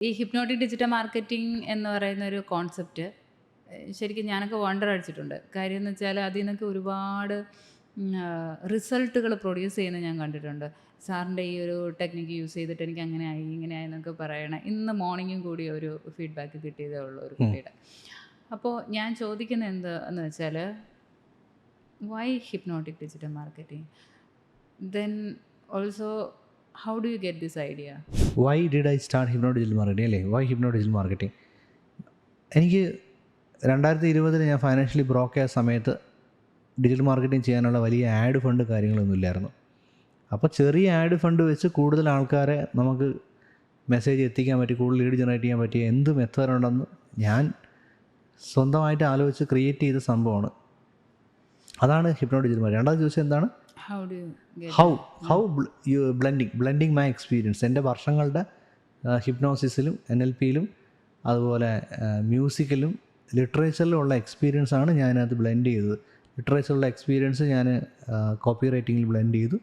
ഈ hypnotic digital marketing എന്ന് പറയുന്ന ഒരു കോൺസെപ്റ്റ് ശരിക്കും ഞാനൊക്കെ വണ്ടർ അടിച്ചിട്ടുണ്ട്. കാര്യം എന്ന് വെച്ചാൽ അതിൽ നിന്നൊക്കെ ഒരുപാട് റിസൾട്ടുകൾ പ്രൊഡ്യൂസ് ചെയ്യുന്നത് ഞാൻ കണ്ടിട്ടുണ്ട്. സാറിന്റെ ഈ ഒരു ടെക്നിക്ക് യൂസ് ചെയ്തിട്ട് എനിക്ക് അങ്ങനെ ആയി ഇങ്ങനെ ആയി എന്നൊക്കെ പറയണം ഇന്ന് മോർണിംഗും കൂടി ഒരു ഫീഡ്ബാക്ക് കിട്ടിയതേ ഉള്ളൂ ഒരു കുട്ടിയുടെ. അപ്പോൾ ഞാൻ ചോദിക്കുന്നത് എന്ത് എന്ന് വെച്ചാൽ why hypnotic digital marketing then also how do you get this idea why did I start hypno digital marketing അല്ലേ? വൈ ഹിപ്നോ ഡിജിറ്റൽ മാർക്കറ്റിംഗ് എനിക്ക് രണ്ടായിരത്തി ഇരുപതിൽ ഞാൻ ഫൈനാൻഷ്യലി ബ്രോക്ക് ആയ സമയത്ത് ഡിജിറ്റൽ മാർക്കറ്റിംഗ് ചെയ്യാനുള്ള വലിയ ആഡ് ഫണ്ട് കാര്യങ്ങളൊന്നും ഇല്ലായിരുന്നു. അപ്പോൾ ചെറിയ ആഡ് ഫണ്ട് വെച്ച് കൂടുതൽ ആൾക്കാരെ നമുക്ക് മെസ്സേജ് എത്തിക്കാൻ പറ്റി കൂടുതൽ ലീഡ് ജനറേറ്റ് ചെയ്യാൻ പറ്റിയ എന്ത് മെത്തേഡ് ഉണ്ടെന്ന് ഞാൻ സ്വന്തമായിട്ട് ആലോചിച്ച് ക്രിയേറ്റ് ചെയ്ത സംഭവമാണ്. അതാണ് ഹിപ്നോ ഡിജിറ്റൽ മാർക്കറ്റ് രണ്ടാമത്തെ ചോദിച്ചത് എന്താണ്? How how how you blending blending my experience എന്റെ വർഷങ്ങളുടെ ഹിപ്നോസിസിലും എൻ എൽ പിയിലും അതുപോലെ മ്യൂസിക്കിലും ലിറ്ററേച്ചറിലും ഉള്ള എക്സ്പീരിയൻസ് ആണ് ഞാനത് ബ്ലെൻഡ് ചെയ്തത്. ലിറ്ററേച്ചറിലുള്ള എക്സ്പീരിയൻസ് ഞാൻ കോപ്പി റൈറ്റിങ്ങിൽ ബ്ലെൻഡ് ചെയ്തു.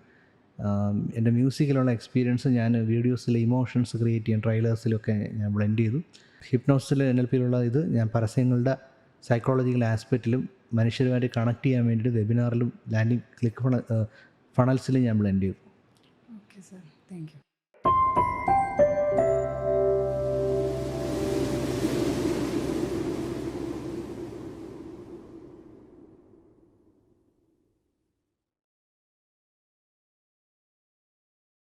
എന്റെ മ്യൂസിക്കിലുള്ള എക്സ്പീരിയൻസ് ഞാൻ വീഡിയോസിലെ ഇമോഷൻസ് ക്രിയേറ്റ് ചെയ്യാൻ ട്രെയിലേഴ്സിലൊക്കെ ഞാൻ ബ്ലെൻഡ് ചെയ്തു. ഹിപ്നോസിൽ എൻ എൽ പിയിലുള്ള ഇത് ഞാൻ പരസ്യങ്ങളുടെ സൈക്കോളജിക്കൽ ആസ്പെക്റ്റിലും മനുഷ്യരുമായിട്ട് കണക്ട് ചെയ്യാൻ വേണ്ടിയിട്ട് വെബിനാറിലും ലാൻഡിങ് ക്ലിക്ക് ഫണ ഫണൽസിലും ഞാൻ ബ്ലെൻഡ് ചെയ്തു ഓക്കെ സാർ താങ്ക് യു